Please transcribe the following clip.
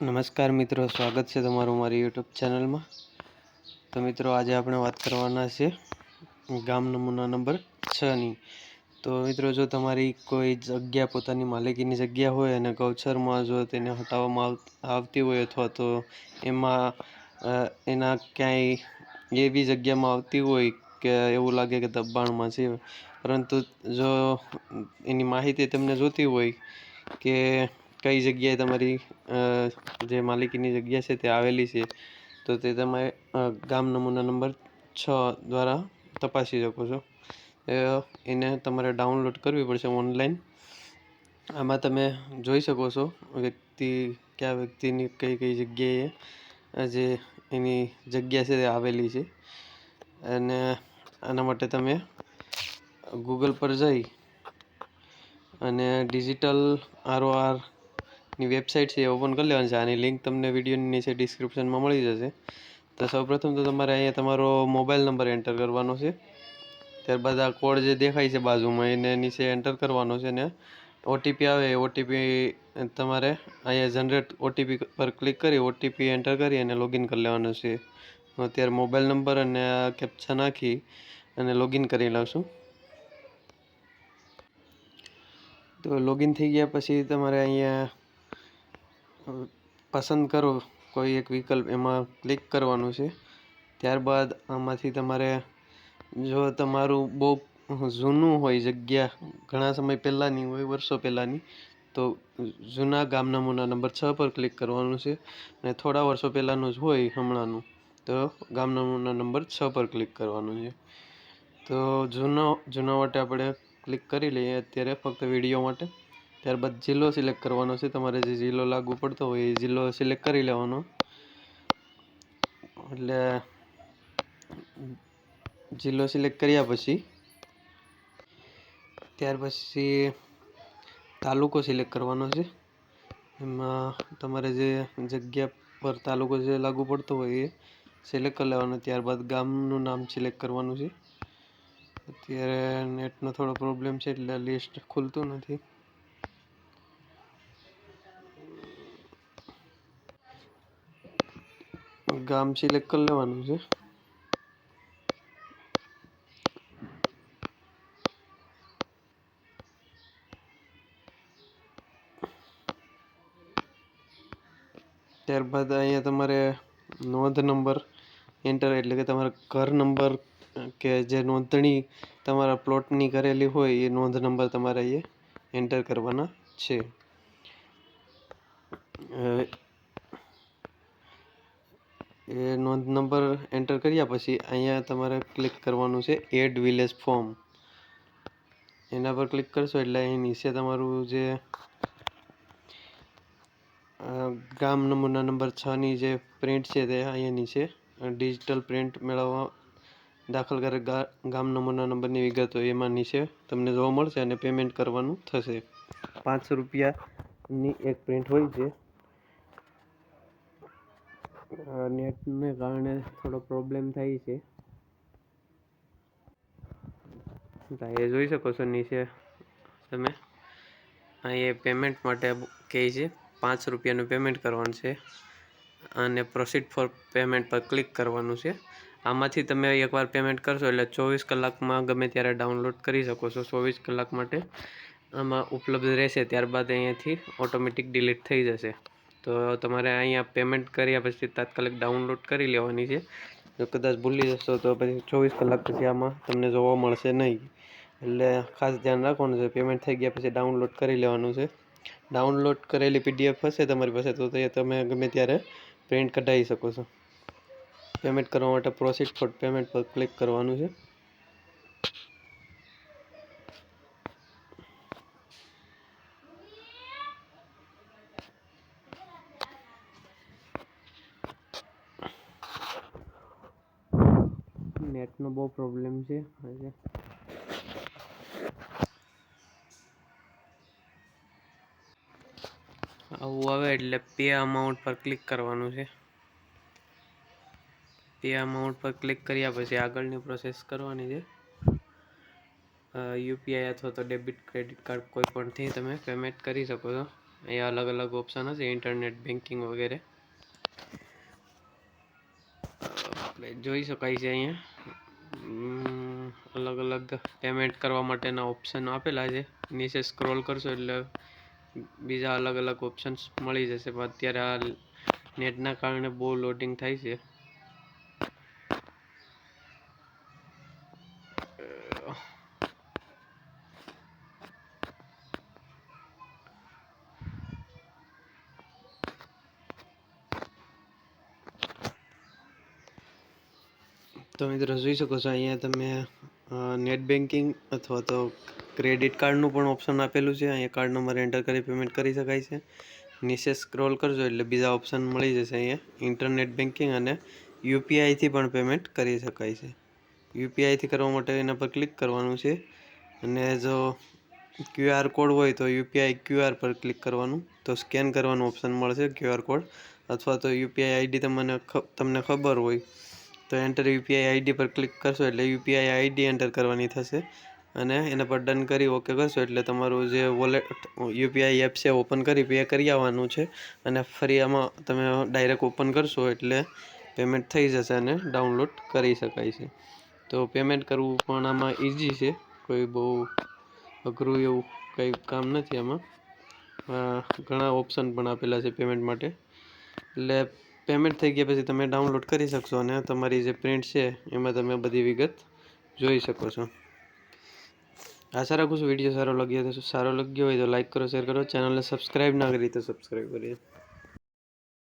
નમસ્કાર મિત્રો, સ્વાગત છે તમારું મારી યુટ્યુબ ચેનલમાં. તો મિત્રો, આજે આપણે વાત કરવાના છે ગામ નમૂના નંબર છની તો મિત્રો, જો તમારી કોઈ જગ્યા પોતાની માલિકીની જગ્યા હોય અને ગૌચરમાં જો તેને હટાવવામાં આવતી હોય અથવા તો એમાં એના ક્યાંય એવી જગ્યામાં આવતી હોય કે એવું લાગે કે દબાણમાં છે. પરંતુ જો એની માહિતી તમને જોતી હોય કે કઈ જગ્યાએ તમારી જે માલિકીની જગ્યા છે તે આવેલી છે, તો તે તમે ગામ નમૂના નંબર છ દ્વારા તપાસી શકો છો. એને તમારે ડાઉનલોડ કરવી પડશે ઓનલાઈન. આમાં તમે જોઈ શકો છો વ્યક્તિ, કયા વ્યક્તિની કઈ કઈ જગ્યાએ જે એની જગ્યા છે તે આવેલી છે. અને આના માટે તમે ગૂગલ પર જઈ અને ડિજિટલ આરઓઆર ની વેબસાઇટ છે એ ઓપન કરી લેવાની છે. આની લિંક તમને વિડીયોની નીચે ડિસ્ક્રિપ્શનમાં મળી જશે. તો સૌપ્રથમ તો તમારે અહીંયા તમારો મોબાઈલ નંબર એન્ટર કરવાનો છે. ત્યારબાદ આ કોડ જે દેખાય છે બાજુમાં, એને નીચે એન્ટર કરવાનો છે ને ઓટીપી આવે એ ઓટીપી તમારે અહીંયા જનરેટ ઓટીપી પર ક્લિક કરી ઓટીપી એન્ટર કરી અને લોગિન કરી લેવાનું છે. અત્યારે મોબાઈલ નંબર અને કેપ્ચા નાખી અને લોગિન કરી લઉં તો લોગિન થઈ ગયા પછી તમારે અહીંયા પસંદ કરો કોઈ એક વિકલ્પ એમાં ક્લિક કરવાનું છે. ત્યારબાદ આમાંથી તમારે જો તમારું બહુ જૂનું હોય જગ્યા, ઘણા સમય પહેલાંની હોય, વર્ષો પહેલાંની, તો જૂના ગામ નંબર છ પર ક્લિક કરવાનું છે. અને થોડા વર્ષો પહેલાંનું જ હોય હમણાંનું, તો ગામ નંબર છ પર ક્લિક કરવાનું છે. તો જૂનો, જૂના માટે આપણે ક્લિક કરી લઈએ અત્યારે ફક્ત વીડિયો માટે. ત્યારબાદ જિલ્લો સિલેક્ટ કરવાનો છે. તમારે જે જિલ્લો લાગુ પડતો હોય એ જિલ્લો સિલેક્ટ કરી લેવાનો. એટલે જિલ્લો સિલેક્ટ કર્યા પછી ત્યાર પછી તાલુકો સિલેક્ટ કરવાનો છે. એમાં તમારે જે જગ્યા પર તાલુકો જે લાગુ પડતો હોય એ સિલેક્ટ કરી લેવાનો. ત્યારબાદ ગામનું નામ સિલેક્ટ કરવાનું છે. અત્યારે નેટનો થોડો પ્રોબ્લેમ છે એટલે લિસ્ટ ખુલતું નથી. ગામ સિલેક્ટ કરી લેવાનું છે. ત્યારબાદ અહીંયા તમારે નોંધ નંબર એન્ટર એટલે કે તમારા ઘર નંબર કે જે નોંધણી તમારા પ્લોટની કરેલી હોય એ નોંધ નંબર તમારે અહીંયા એન્ટર કરવાના છે. એ નોંધ નંબર એન્ટર કર્યા પછી અહીંયા તમારે ક્લિક કરવાનું છે એડ વિલેજ ફોર્મ. એના પર ક્લિક કરશો એટલે અહીં નીચે તમારું જે ગામ નમૂના નંબર છની જે પ્રિન્ટ છે તે અહીંયા નીચે ડિજિટલ પ્રિન્ટ મેળવવા દાખલ કરે ગામ નમૂના નંબરની વિગતો એમાં નીચે તમને જોવા મળશે અને પેમેન્ટ કરવાનું થશે. પાંચસો રૂપિયાની એક પ્રિન્ટ હોય છે. નેટને કારણે થોડો પ્રોબ્લેમ થાય છે. એ જોઈ શકો છો નીચે તમે. એ પેમેન્ટ માટે કહે છે, પાંચ રૂપિયાનું પેમેન્ટ કરવાનું છે અને પ્રોસીડ ફોર પેમેન્ટ પર ક્લિક કરવાનું છે. આમાંથી તમે એકવાર પેમેન્ટ કરશો એટલે ચોવીસ કલાકમાં ગમે ત્યારે ડાઉનલોડ કરી શકો છો, ચોવીસ કલાક માટે. આમાં ઉપલબ્ધ રહેશે ત્યારબાદ અહીંયાથી ઓટોમેટિક ડિલીટ થઈ જશે. તો તમારે અહીંયા પેમેન્ટ કર્યા પછી તાત્કાલિક ડાઉનલોડ કરી લેવાની છે. જો કદાચ ભૂલી જશો તો પછી ચોવીસ કલાક પછી આમાં તમને જોવા મળશે નહીં. એટલે ખાસ ધ્યાન રાખવાનું છે પેમેન્ટ થઈ ગયા પછી ડાઉનલોડ કરી લેવાનું છે. ડાઉનલોડ કરેલી પીડીએફ હશે તમારી પાસે તો તે તમે ગમે ત્યારે પ્રિન્ટ કઢાવી શકો છો. પેમેન્ટ કરવા માટે પ્રોસીડ ફોર પેમેન્ટ પર ક્લિક કરવાનું છે. નેટનો બહુ પ્રોબ્લેમ છે. આવું આવે એટલે પે અમાઉન્ટ પર ક્લિક કરવાનું છે. પે અમાઉન્ટ પર ક્લિક કર્યા પછી આગળની પ્રોસેસ કરવાની છે. યુપીઆઈ અથવા તો ડેબિટ ક્રેડિટ કાર્ડ કોઈ પણથી તમે પેમેન્ટ કરી શકો છો. અહીંયા અલગ અલગ ઓપ્શન હશે ઇન્ટરનેટ બેન્કિંગ વગેરે. જોઈ શકાય છે અહીંયા. અલગ અલગ પેમેન્ટ કરવા માટેના ઓપ્શન આપેલા છે. નીચે સ્ક્રોલ કરશો એટલે બીજા અલગ અલગ ઓપ્શન્સ મળી જશે. પણ અત્યારે આ નેટના કારણે બહુ લોડિંગ થાય છે. તો મિત્રો જોઈ શકો છો, અહીંયા તમે નેટ બેન્કિંગ અથવા તો ક્રેડિટ કાર્ડનું પણ ઓપ્શન આપેલું છે. અહીંયા કાર્ડ નંબર એન્ટર કરી પેમેન્ટ કરી શકાય છે. નીચે સ્ક્રોલ કરજો એટલે બીજા ઓપ્શન મળી જશે અહીંયા. ઇન્ટરનેટ બેન્કિંગ અને યુપીઆઈથી પણ પેમેન્ટ કરી શકાય છે. યુપીઆઈથી કરવા માટે એના પર ક્લિક કરવાનું છે. અને જો ક્યુઆર કોડ હોય તો યુપીઆઈ ક્યુઆર પર ક્લિક કરવાનું. તો સ્કેન કરવાનું ઓપ્શન મળશે ક્યુઆર કોડ. અથવા તો યુપીઆઈ આઈડી તમને તમને ખબર હોય. તો એન્ટર યુપીઆઈ આઈડી પર ક્લિક કરશો એટલે યુપીઆઈ આઈડી એન્ટર કરવાની થશે. અને એના પર ડન કરી ઓકે કરશો એટલે તમારું જે વોલેટ યુપીઆઈ એપ છે ઓપન કરી પે કરી આવવાનું છે. અને ફરી આમાં તમે ડાયરેક્ટ ઓપન કરશો એટલે પેમેન્ટ થઈ જશે અને ડાઉનલોડ કરી શકાય છે. તો પેમેન્ટ કરવું પણ આમાં ઇઝી છે. કોઈ બહુ અઘરું એવું કંઈ કામ નથી આમાં. ઘણા ઓપ્શન પણ આપેલા છે પેમેન્ટ માટે. એટલે પેમેન્ટ થઈ ગયા પછી તમે ડાઉનલોડ કરી શકશો અને તમારી જે પ્રિન્ટ છે, એમાં તમે બધી વિગત જોઈ શકો છો. આશા રાખું છું વીડિયો સારો લાગ્યો તો સારો લાગ્યો હોય તો લાઈક કરો, શેર કરો, ચેનલને સબસ્ક્રાઈબ ના કરી તો સબસ્ક્રાઈબ કરીએ.